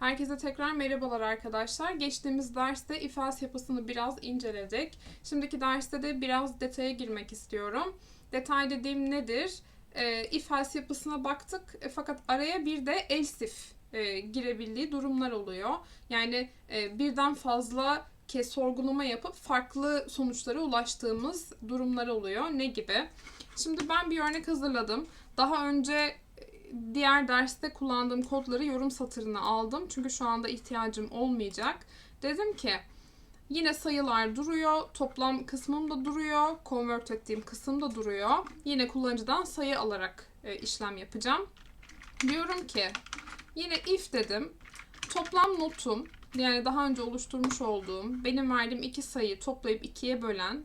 Herkese tekrar merhabalar arkadaşlar. Geçtiğimiz derste ifaz yapısını biraz inceledik. Şimdiki derste de biraz detaya girmek istiyorum. Detay dediğim nedir? E, ifaz yapısına baktık e, fakat araya bir de elsif e, girebildiği durumlar oluyor. Yani e, birden fazla kez sorgulama yapıp farklı sonuçlara ulaştığımız durumlar oluyor. Ne gibi? Şimdi ben bir örnek hazırladım. Daha önce diğer derste kullandığım kodları yorum satırına aldım. Çünkü şu anda ihtiyacım olmayacak. Dedim ki yine sayılar duruyor. Toplam kısmım da duruyor. Convert ettiğim kısım da duruyor. Yine kullanıcıdan sayı alarak e, işlem yapacağım. Diyorum ki yine if dedim. Toplam notum yani daha önce oluşturmuş olduğum benim verdiğim iki sayı toplayıp ikiye bölen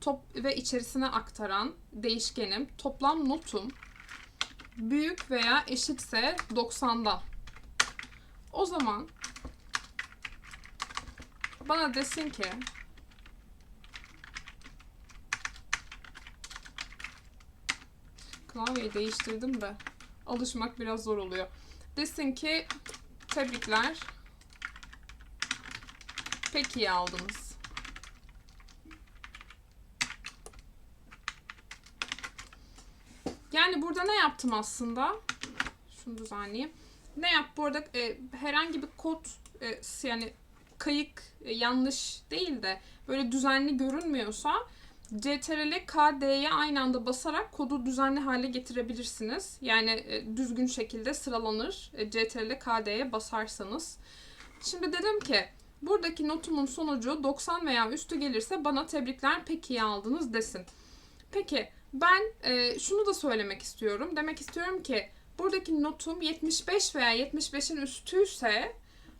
top ve içerisine aktaran değişkenim toplam notum büyük veya eşitse 90'dan. O zaman bana desin ki klavyeyi değiştirdim de alışmak biraz zor oluyor. Desin ki tebrikler pek iyi aldınız. Yani burada ne yaptım aslında? Şunu düzenleyeyim. Ne yap bu arada e, herhangi bir kod e, yani kayık e, yanlış değil de böyle düzenli görünmüyorsa CTRL KD'ye aynı anda basarak kodu düzenli hale getirebilirsiniz. Yani e, düzgün şekilde sıralanır. E, CTRL KD'ye basarsanız. Şimdi dedim ki buradaki notumun sonucu 90 veya üstü gelirse bana tebrikler pek iyi aldınız desin. Peki ben e, şunu da söylemek istiyorum. Demek istiyorum ki buradaki notum 75 veya 75'in üstüyse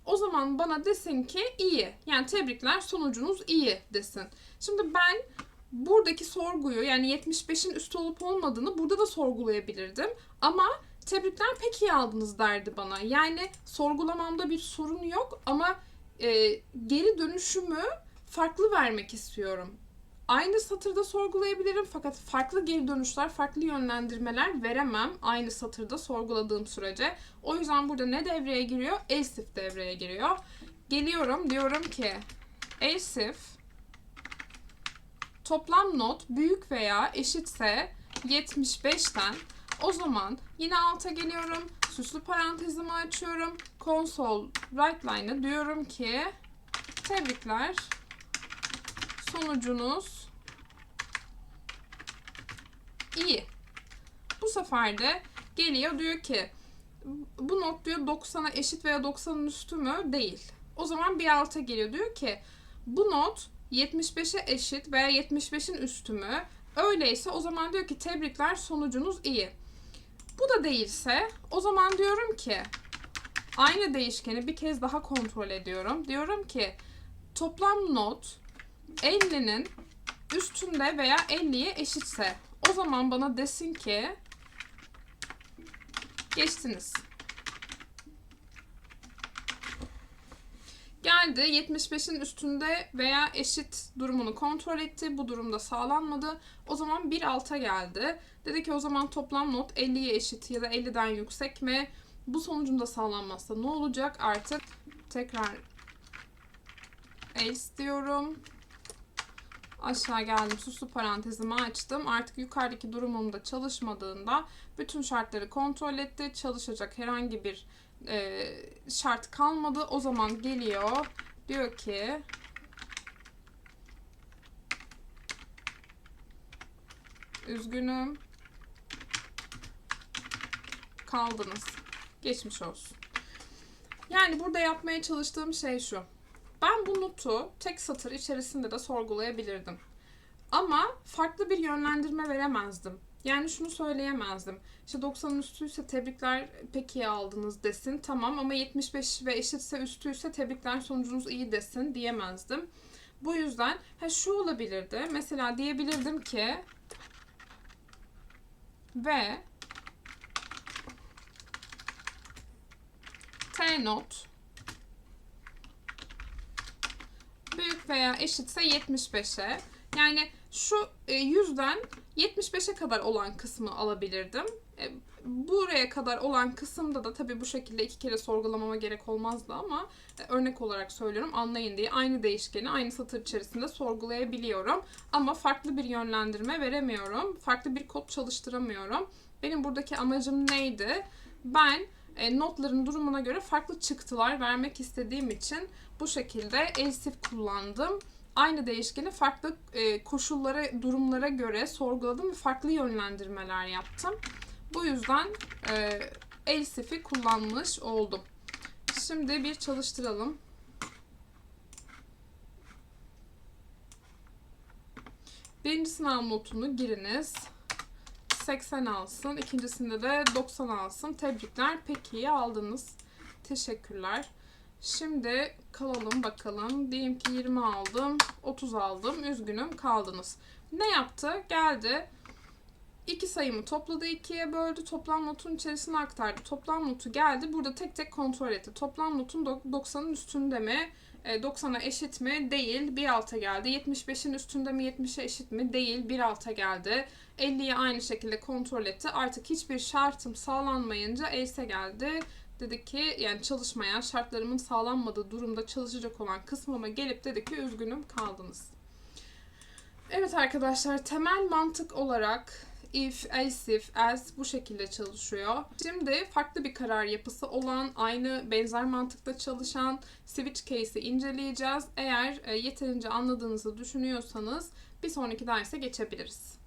o zaman bana desin ki iyi. Yani tebrikler sonucunuz iyi desin. Şimdi ben buradaki sorguyu yani 75'in üstü olup olmadığını burada da sorgulayabilirdim. Ama tebrikler pek iyi aldınız derdi bana. Yani sorgulamamda bir sorun yok ama e, geri dönüşümü farklı vermek istiyorum aynı satırda sorgulayabilirim fakat farklı geri dönüşler, farklı yönlendirmeler veremem aynı satırda sorguladığım sürece. O yüzden burada ne devreye giriyor? Else if devreye giriyor. Geliyorum diyorum ki else if toplam not büyük veya eşitse 75'ten o zaman yine alta geliyorum. Süslü parantezimi açıyorum. Console write line'a diyorum ki tebrikler sonucunuz iyi. Bu sefer de geliyor diyor ki bu not diyor 90'a eşit veya 90'ın üstü mü? Değil. O zaman bir alta geliyor diyor ki bu not 75'e eşit veya 75'in üstü mü? Öyleyse o zaman diyor ki tebrikler sonucunuz iyi. Bu da değilse o zaman diyorum ki aynı değişkeni bir kez daha kontrol ediyorum. Diyorum ki toplam not 50'nin üstünde veya 50'ye eşitse o zaman bana desin ki geçtiniz. Geldi 75'in üstünde veya eşit durumunu kontrol etti. Bu durumda sağlanmadı. O zaman bir alta geldi. Dedi ki o zaman toplam not 50'ye eşit ya da 50'den yüksek mi? Bu sonucunda sağlanmazsa ne olacak artık? Tekrar else diyorum. Aşağı geldim. Süslü parantezimi açtım. Artık yukarıdaki durumumda çalışmadığında bütün şartları kontrol etti. Çalışacak herhangi bir e, şart kalmadı. O zaman geliyor. Diyor ki Üzgünüm. Kaldınız. Geçmiş olsun. Yani burada yapmaya çalıştığım şey şu. Ben bu notu tek satır içerisinde de sorgulayabilirdim. Ama farklı bir yönlendirme veremezdim. Yani şunu söyleyemezdim. İşte 90'ın üstüyse tebrikler pek iyi aldınız desin. Tamam ama 75 ve eşitse üstüyse tebrikler sonucunuz iyi desin diyemezdim. Bu yüzden ha şu olabilirdi. Mesela diyebilirdim ki ve T not veya eşitse 75'e. Yani şu e, yüzden 75'e kadar olan kısmı alabilirdim. E, buraya kadar olan kısımda da tabii bu şekilde iki kere sorgulamama gerek olmazdı ama e, örnek olarak söylüyorum anlayın diye aynı değişkeni aynı satır içerisinde sorgulayabiliyorum. Ama farklı bir yönlendirme veremiyorum. Farklı bir kod çalıştıramıyorum. Benim buradaki amacım neydi? Ben e, notların durumuna göre farklı çıktılar vermek istediğim için bu şekilde elsif kullandım. Aynı değişkeni farklı e, koşullara, durumlara göre sorguladım ve farklı yönlendirmeler yaptım. Bu yüzden e, elsif'i kullanmış oldum. Şimdi bir çalıştıralım. Birinci sınav notunu giriniz. 80 alsın. İkincisinde de 90 alsın. Tebrikler. Pek iyi aldınız. Teşekkürler. Şimdi kalalım bakalım. Diyelim ki 20 aldım. 30 aldım. Üzgünüm kaldınız. Ne yaptı? Geldi. İki sayımı topladı, ikiye böldü. Toplam notun içerisine aktardı. Toplam notu geldi. Burada tek tek kontrol etti. Toplam notun dok- 90'ın üstünde mi? E, 90'a eşit mi? Değil. Bir alta geldi. 75'in üstünde mi? 70'e eşit mi? Değil. Bir alta geldi. 50'yi aynı şekilde kontrol etti. Artık hiçbir şartım sağlanmayınca else geldi. Dedi ki yani çalışmayan şartlarımın sağlanmadığı durumda çalışacak olan kısmıma gelip dedi ki üzgünüm kaldınız. Evet arkadaşlar temel mantık olarak if, else if, else bu şekilde çalışıyor. Şimdi farklı bir karar yapısı olan, aynı benzer mantıkta çalışan switch case'i inceleyeceğiz. Eğer e, yeterince anladığınızı düşünüyorsanız bir sonraki derse geçebiliriz.